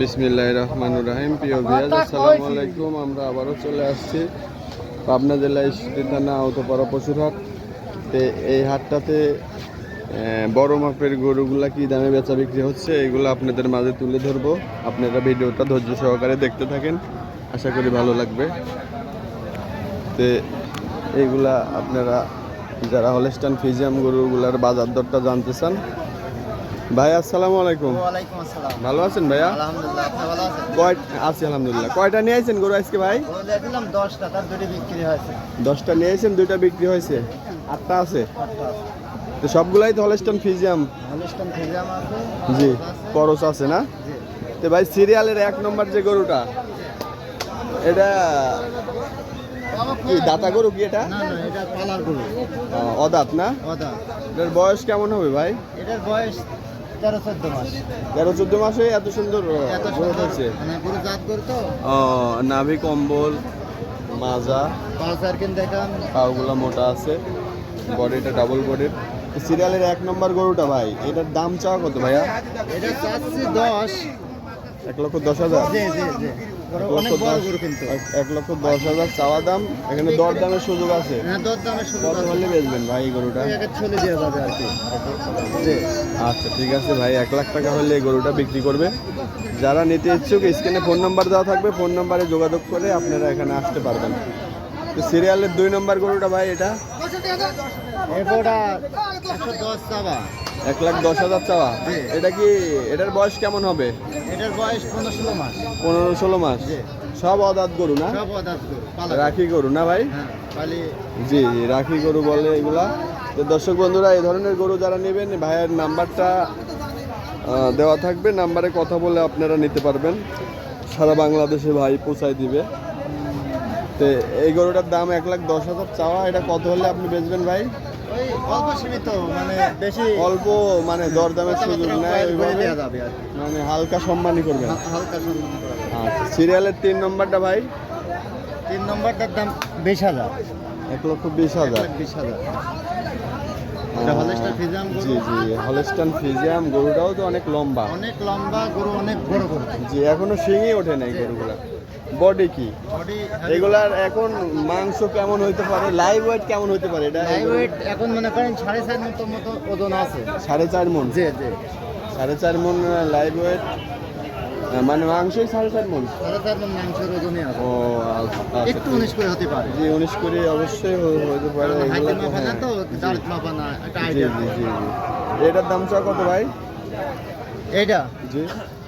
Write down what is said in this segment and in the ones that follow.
বিসমিল্লাহ রহমানুর রাহিম। প্রিয় ভিয়াজ আসসালামু আলাইকুম। আমরা আবারও চলে আসছি পাবনা জেলা ঈশ্বরদী থানা আওতপাড়া পশুর হাট। তো এই হাটটাতে বড় মাপের গরুগুলা কি দামে বেচা বিক্রি হচ্ছে এগুলো আপনাদের মাঝে তুলে ধরবো। আপনারা ভিডিওটা ধৈর্য সহকারে দেখতে থাকেন। আশা করি ভালো লাগবে। তো এইগুলা আপনারা যারা হলেস্টান ফিজিয়াম গরুগুলার বাজার দরটা জানতে চান ভাই আসসালামু আলাইকুম। ওয়ালাইকুম আসসালাম। ভালো আছেন ভাইয়া? আলহামদুলিল্লাহ আপনি ভালো আছেন? কয় আছি আলহামদুলিল্লাহ। কয়টা নিয়ে আইছেন গরু আজকে ভাই? বলে দিলাম দশ টাকার দুটি বিক্রি হয়েছে। দশটা নিয়ে আইছেন দুইটা বিক্রি হয়েছে। আটটা আছে। আটটা আছে। তো সবগুলাই তো হলেস্টন ফিজিয়াম। হলিস্টন ফিজাম আছে জি। করস আছে। না? জি। তো ভাই সিরিয়ালের এক নম্বর যে গরুটা এটা কি দাতা গরু কি এটা? না না এটা পালার গরু। অদাত না? ওদা এটার বয়স কেমন হবে ভাই? এটার বয়স তেরো চোদ্দ মাস। তেরো চোদ্দ মাসে এত সুন্দর এত সুন্দর। মানে জাত তো? নাভি কম্বল মাজা। কিন পাগুলো মোটা আছে। বডিটা ডাবল বডির সিরিয়ালের এক নম্বর গরুটা ভাই এটার দাম চাওয়া কত ভাইয়া? এটা চাচ্ছি দশ। এক লক্ষ দশ হাজার। এক লক্ষ দশ- হাজার চাওয়া দাম এখানে দর দামের সুযোগ আছে। হ্যাঁ কত হলে বেচবেন ভাই এই গরুটা? আচ্ছা ঠিক আছে ভাই এক লাখ টাকা হলে এই গরুটা বিক্রি করবে। যারা নিতে ইচ্ছুক স্ক্রিনে ফোন নাম্বার দেওয়া থাকবে ফোন নাম্বারে যোগাযোগ করে আপনারা এখানে আসতে পারবেন। তো সিরিয়ালের দুই নম্বর গরুটা ভাই এটা? এক লাখ দশ হাজার চাওয়া। এটা কি এটার বয়স কেমন হবে? এটার বয়স পনেরো ষোলো মাস। পনেরো ষোলো মাস। সব অদাত গরু না? সব অদাত গরু রাখি গরু না ভাই? হ্যাঁ জি জি রাখি গরু বলে এগুলা। তো দর্শক বন্ধুরা এই ধরনের গরু যারা নেবেন ভাইয়ের নাম্বারটা দেওয়া থাকবে। নাম্বারে কথা বলে আপনারা নিতে পারবেন। সারা বাংলাদেশে ভাই পৌঁছায় দিবে। তো এই গরুটার দাম এক লাখ দশ হাজার চাওয়া। এটা কত হলে আপনি বেচবেন ভাই? অল্প সীমিত মানে বেশি অল্প মানে দরদামের সুযোগ নেয় আর মানে হালকা সম্মানই করবেন। হালকা সম্মান আচ্ছা সিরিয়ালের তিন নম্বরটা ভাই? তিন নম্বরটার দাম বিশ হাজার। এক লক্ষ বিশ হাজার। বিশ হাজার। জি জি হলেস্টান ফিজিয়াম গরুটাও তো অনেক লম্বা। অনেক লম্বা গরু অনেক বড় গরু। জি এখনও শিঙই ওঠে নাই গরুগুলা। বডি কি? এগুলার এখন মাংস কেমন হইতে পারে? লাইভ ওয়েট কেমন হইতে পারে? এটা লাইভ ওয়েট এখন মনে করেন সাড়ে চার মতো মতো ওজন আছে। সাড়ে চার মন? জি জি। সাড়ে চার মন লাইভ ওয়েট মানে মাংসই সাড়ে চার মন? সাড়ে চার মন মাংসের ওজনই আছে। ও আচ্ছা, আচ্ছা, একটু উনিশ করে হতে পারে। জি উনিশ করে অবশ্যই হইতে পারে। কারণ এগুলা তো মাপা না হ্যাঁ। তো জি, মাপা না একটা জি আইডিয়া জি জি জি। এটার দাম চা কত ভাই? এটা জি।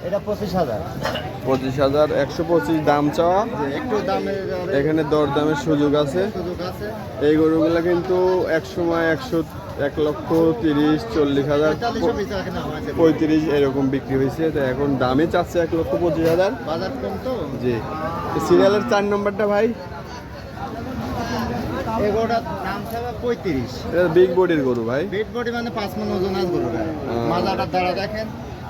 এটা পঁচিশ হাজার। পঁচিশ হাজার একশো পঁচিশ দাম চাওয়া। একটু দামের এখানে দর দামের সুযোগ আছে। এই গরুগুলো কিন্তু এক সময় একশো এক লক্ষ তিরিশ চল্লিশ হাজার পঁয়ত্রিশ এরকম বিক্রি হয়েছে। তো এখন দামে চাচ্ছে এক লক্ষ পঁচিশ হাজার। বাজার কম তো। জি। সিরিয়ালের চার নম্বরটা ভাই? দাম বিগ বডির গরু ভাই। পেট বডি মানে পাঁচ মন ওজন আছে গরুটা মাজাটার দ্বারা দেখেন।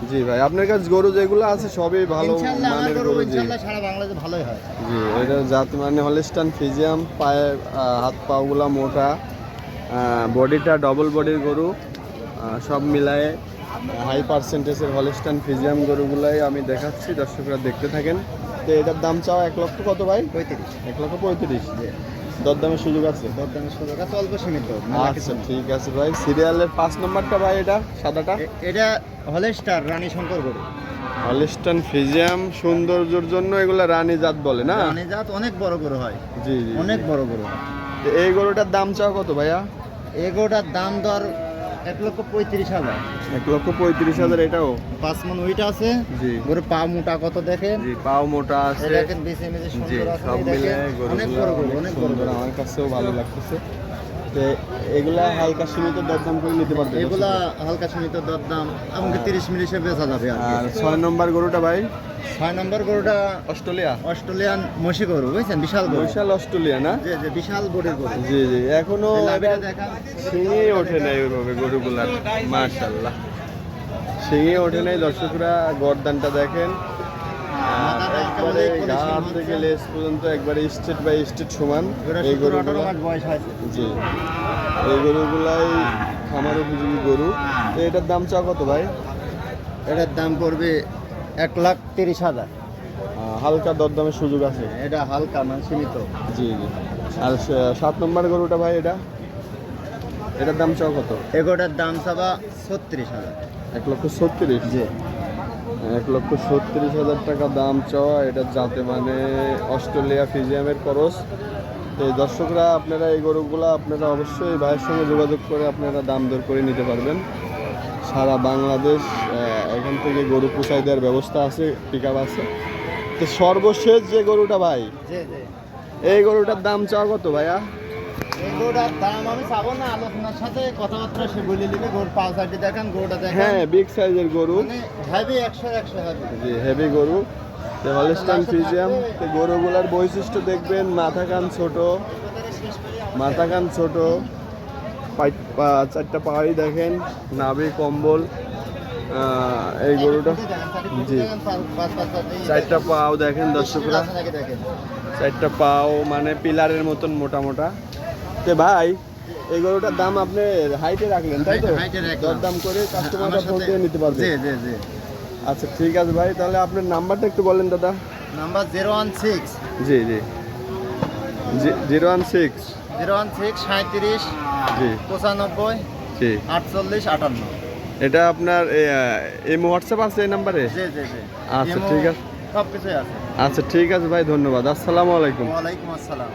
জি ভাই আপনার কাছে গরু যেগুলো আছে সবই ভালো মানের গরু জি। সারা বাংলাদেশে ভালোই হয়। জি এটা জাত মানে হলিস্টান ফিজিয়াম পায়ে হাত পাগুলা মোটা বডিটা ডবল বডির গরু সব মিলায়ে হাই পার্সেন্টেজের হলিস্টান ফিজিয়াম গরুগুলাই আমি দেখাচ্ছি দর্শকরা দেখতে থাকেন। তো এটার দাম চাও এক লক্ষ কত ভাই? পঁয়ত্রিশ। এক লক্ষ পঁয়ত্রিশ। দরদামের সুযোগ আছে? দরদামের সুযোগ আছে অল্প সীমিত আচ্ছা না। ঠিক আছে ভাই। সিরিয়ালের পাঁচ নম্বরটা ভাই এটা সাদাটা? এটা হলেস্টার রানী শঙ্কর গরু হলিস্টান ফিজিয়াম সৌন্দর্যের জন্য এগুলো রানী জাত বলে না? রানী জাত অনেক বড় গরু হয়। জি জি অনেক বড় গরু এই গরুটার দাম চাও কত ভাইয়া? এই গরুটার দাম দর এক লক্ষ পঁয়ত্রিশ হাজার। এক লক্ষ পঁয়ত্রিশ হাজার এটাও? পাঁচ মন ওইটা আছে। জি। গরু পা মোটা কত দেখেন? জি পাও মোটা আছে। দেখেন বেশি মেজে সুন্দর আছে অনেক বড় গরু অনেক অনেক বড় গরু। আমার কাছেও ভালো লাগতেছে। তো এগুলা হালকা সীমিত দরদাম করে নিতে পারবে এগুলা হালকা সীমিত দর দাম এমনকি তিরিশ মিনিটে বেচা যাবে আর ছয় নম্বর গরুটা ভাই? ছয় নম্বর গরুটা অস্ট্রেলিয়া। অস্ট্রেলিয়ান মসি গরু বুঝছেন? বিশাল গরু। বৈশাল অস্ট্রেলিয়া না? যে বিশাল বডির গরু। জি জি এখনও শিঙে ওঠে নাই ওইভাবে গরুগুলার মাশাল্লাহ শিঙে ওঠে নাই দর্শকরা গরদানটা দেখেন। একবারে গা থেকে লেস পর্যন্ত একবারে স্টেট বাই স্টেট সমান। এই গরুগুলা জি। এই গরুগুলাই খামার উপযোগী গরু। তো এটার দাম চা কত ভাই? এটার দাম পড়বে এক লাখ তিরিশ হাজার। হালকা দরদামের সুযোগ আছে। এটা হালকা মানে সীমিত। জি জি। আর সাত নম্বর গরুটা ভাই এটা? এটার দাম চাও কত? এগোটার দাম চাবা ছত্রিশ হাজার। এক লক্ষ ছত্রিশ? জি। এক লক্ষ ছত্রিশ হাজার টাকা দাম চাওয়া এটা যাতে মানে অস্ট্রেলিয়া ফিজিয়ামের খরচ। তো এই দর্শকরা আপনারা এই গরুগুলো আপনারা অবশ্যই ভাইয়ের সঙ্গে যোগাযোগ করে আপনারা দাম দর করে নিতে পারবেন। সারা বাংলাদেশ এখান থেকে গরু পুষাই দেওয়ার ব্যবস্থা আছে পিক আছে। তো সর্বশেষ যে গরুটা ভাই এই গরুটার দাম চাওয়া কত ভাইয়া? এগোটার দাম আমি চাবো না আলোচনার সাথে কথাবার্তা সে বলে নিবে গরুর পাঁচ হাজারটি দেখেন গরুটা দেখেন। হ্যাঁ বিগ সাইজের গরু। মানে হেভি একশো একশো হেভি জি হেভি গরু। তো ফিজিয়াম গরুগুলার বৈশিষ্ট্য দেখবেন মাথা কান ছোট মাথা কান ছোট চারটা পাহাড়ি দেখেন নাভি কম্বল এই গরুটা। জি। চারটা পাও দেখেন দর্শকরা। চারটা পাও মানে পিলারের মতন মোটা মোটা। তো ভাই এই গরুটার দাম আপনি হাইটে রাখলেন তাই তো? দরদাম করে কাস্টমাররা ফোন দিয়ে নিতে পারবে। জি জি জি। আচ্ছা ঠিক আছে ভাই তাহলে আপনার নাম্বারটা একটু বলেন দাদা। Number zero one six. জি জি। Zero one six. Zero one six সাঁত্রিশ জি। পঁচানব্বই জি। আটচল্লিশ আটান্ন। এটা আপনার এই হোয়াটসঅ্যাপ আছে এই নাম্বারে? জি জি জি। আচ্ছা, ঠিক আছে। সব কিছুই আছে। আচ্ছা ঠিক আছে ভাই ধন্যবাদ। আসসালামু আলাইকুম। ওয়ালাইকুম আসসালাম।